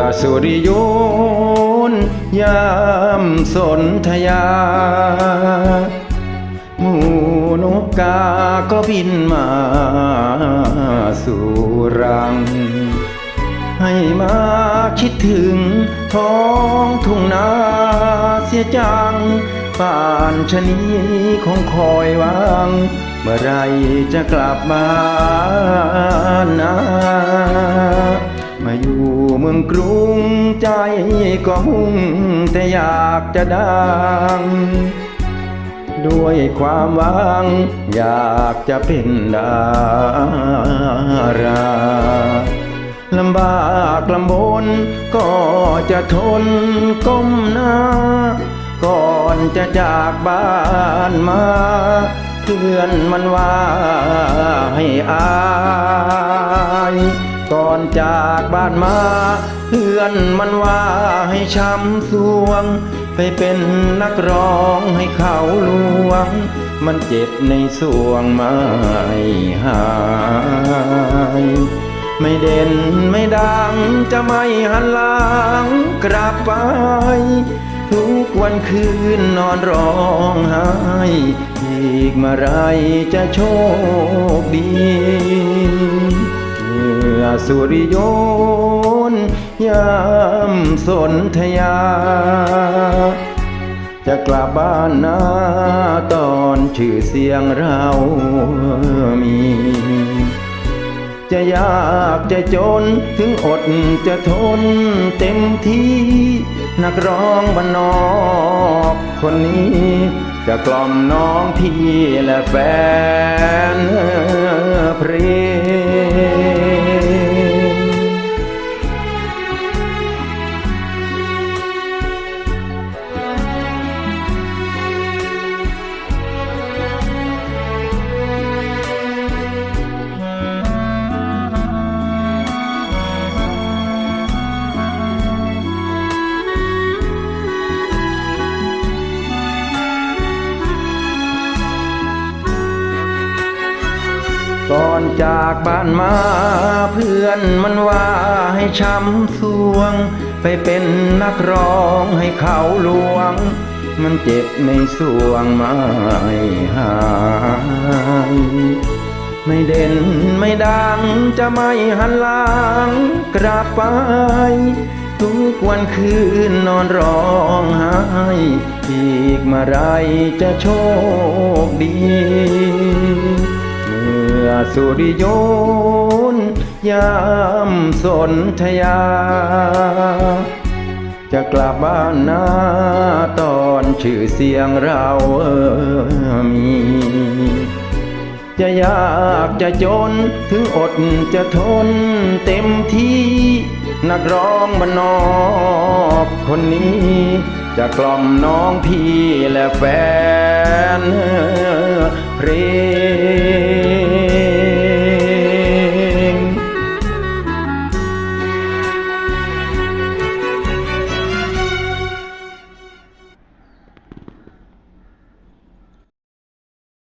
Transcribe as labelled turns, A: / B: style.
A: อสุริโยนยามสนธยา หมูนกกาก็บินมาสู่รัง ให้มาคิดถึงท้องทุ่งนาเสียจังป่านชะนีคงคอยวัง เมื่อไรจะกลับบ้าน กรุงใจก็มุ่งแต่อยากจะดัง ด้วยความหวัง อยากจะเป็นดาราลำบากลำบน ก็จะทนก้มหน้า ก่อนจะจากบ้านมา เพื่อนมันว่าให้อาย ก่อนจากบ้านมาเพื่อนมันว่าให้ช้ำสวง ไปเป็นนักร้องให้เขาลวง มันเจ็บในสวงไม่หาย ไม่เด่นไม่ดังจะไม่หันหลังกลับไป ทุกวันคืนนอนร้องไห้ อีกเมื่อไรจะโชคดี สุริยนยามสนธยา จะกลับบ้านนาตอนชื่อเสียงเรามี จะยากจะจนถึงอดจะทนเต็มที่นักร้องบ้านนอกคนนี้จะกล่อมน้องพี่และแฟนเพลง ก่อนจากบ้านมาเพื่อนมันว่าให้ช้ำสวง ไปเป็นนักร้องให้เขาลวง มันเจ็บในสวงไม่หายไม่เด่นไม่ดังจะไม่หันหลังกลับไป ทุกวันคืนนอนร้องไห้อีกเมื่อไรจะโชคดี อสุริยนยามสนธยา จะกลับบ้านนาตอนชื่อเสียงเรามีจะยากจะจนถึงอดจะทนเต็มที่นักร้องบ้านนอกคนนี้ จะกล่อมน้องพี่และแฟน